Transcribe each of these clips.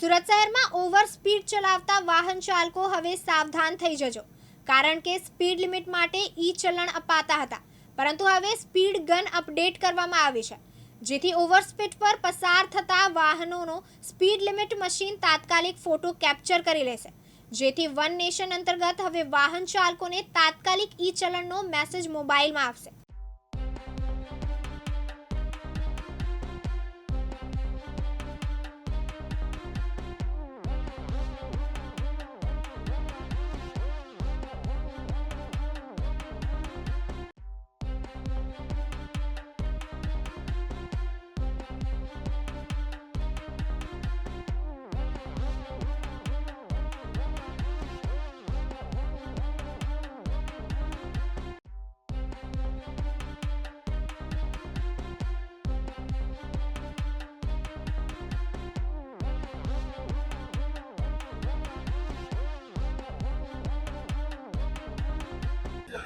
સુરત શહેરમાં over speed ચલાવતા વાહન ચાલકો હવે સાવધાન થઈ જજો, કારણ કે સ્પીડ લિમિટ માટે ઈ ચલણ અપાતા હતા. પરંતુ હવે સ્પીડ ગન અપડેટ કરવામાં આવી છે, જેથી ઓવર સ્પીડ પર પસાર થતા વાહનોનો સ્પીડ લિમિટ મશીન તાત્કાલિક ફોટો કેપ્ચર કરી લેશે. જેથી વન નેશન અંતર્ગત હવે વાહન ચાલકોને તાત્કાલિક ઈ ચલણનો મેસેજ મોબાઈલમાં આવશે.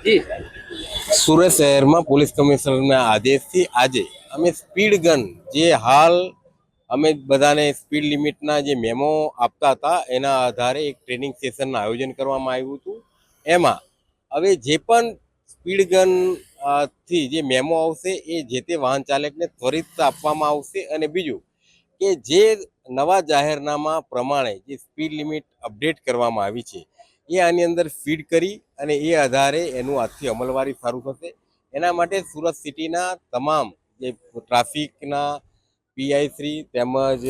સુરત શહેરમાં પોલીસ કમિશનરના આદેશથી આજે અમે સ્પીડ ગન જે હાલ અમે બધાને સ્પીડ લિમિટના જે મેમો આપતા હતા, એના આધારે એક ટ્રેનિંગ સેશનનું આયોજન કરવામાં આવ્યું હતું. એમાં હવે જે પણ સ્પીડ ગનથી જે મેમો આવશે, એ જે તે વાહન ચાલકને ત્વરિત આપવામાં આવશે અને બીજું કે જે નવા જાહેરનામા પ્રમાણે જે સ્પીડ લિમિટ અપડેટ કરવામાં આવી છે એ આની અંદર ફીડ કરી અને એ આધારે એનું આજથી અમલવારી સારું થશે. એના માટે સુરત સિટીના તમામ જે ટ્રાફિકના પીઆઈશ્રી તેમજ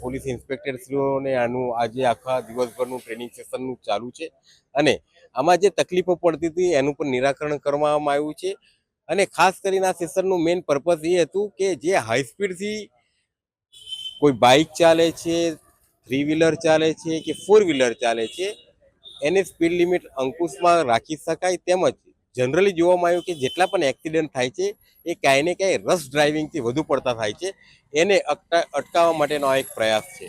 પોલીસ ઇન્સ્પેક્ટરશ્રીઓને આનું આજે આખા દિવસભરનું ટ્રેનિંગ સેશનનું ચાલુ છે. અને આમાં જે તકલીફો પડતી હતી એનું પણ નિરાકરણ કરવામાં આવ્યું છે. અને ખાસ કરીને આ સેશનનું મેઇન પર્પઝ એ હતું કે જે હાઈ સ્પીડથી કોઈ બાઇક ચાલે છે થ્રી વ્હીલર ચાલે છે કે ફોર વ્હીલર ચાલે છે એને સ્પીડ લિમિટ અંકુશમાં રાખી શકાય તેમજ જનરલી જોવામાં આવ્યું કે જેટલા પણ એક્સિડન્ટ થાય છે એ કાંઈ ને કાંઈ રસ ડ્રાઇવિંગથી વધુ પડતા થાય છે. એને અટકા- અટકાવવા માટેનો આ એક પ્રયાસ છે.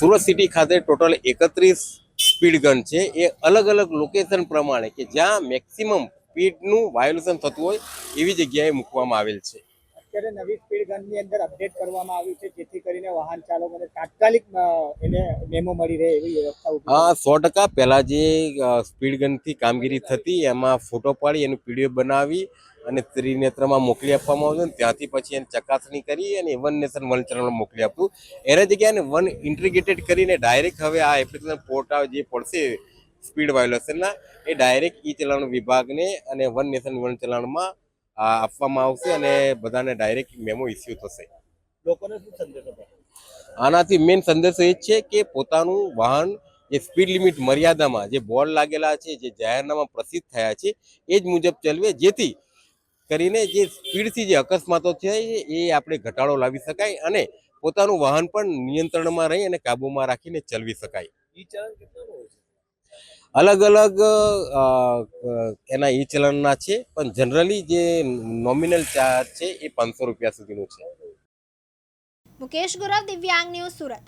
સુરત સિટી ખાતે ટોટલ એકત્રીસ સ્પીડ ગન છે. એ અલગ અલગ લોકેશન પ્રમાણે કે જ્યાં મેક્સિમમ સ્પીડનું વાયોલેશન થતું હોય એવી જગ્યાએ મૂકવામાં આવેલ છે. અત્યારે નવી સ્પીડ ગનની અંદર અપડેટ કરવામાં આવ્યું છે જેથી કરીને વાહન ચાલકોને તાત્કાલિક એને મેમો મળી રહે એવી વ્યવસ્થા હા સો ટકા. પહેલાં જે સ્પીડ ગનથી કામગીરી થતી એમાં ફોટો પાડી એનું પીડીએફ બનાવી અને ત્રિનેત્રમાં મોકલી આપવામાં આવતું. અને ત્યાંથી પછી એની ચકાસણી કરી અને વન નેશન વન ચેનલ મોકલી આપતું. એના જગ્યાએ વન ઇન્ટ્રીગેટેડ કરીને ડાયરેક્ટ હવે આ એપ્લિકેશન પોર્ટ જે પડશે સ્પીડ વાયોલેશનના એ ડાયરેક્ટ ઈ ચલાવણ વિભાગને અને વન નેશન વન ચલણમાં આ આપવામાં આવશે અને બધાને ડાયરેક્ટ મેમો ઇસ્યુ થશે. લોકોને શું સંદેશ આનાથી મેઇન સંદેશો એ જ છે કે પોતાનું વાહન જે સ્પીડ લિમિટ મર્યાદામાં જે બોર્ડ લાગેલા છે જે જાહેરનામા પ્રસિદ્ધ થયા છે એ જ મુજબ ચલવે. જેથી કરીને જે સ્પીડથી જે અકસ્માતો છે એ આપણે ઘટાડો લાવી શકાય અને પોતાનું વાહન પણ નિયંત્રણમાં રહી અને કાબૂમાં રાખીને ચલાવી શકાય. અલગ અલગ એના ઈ ચલણના છે, પણ જનરલી જે નોમિનલ ચાર્જ છે એ પાંચસો રૂપિયા સુધીનું છે. મુકેશ ગુરવ દિવ્યાંગ ન્યૂઝ સુરત.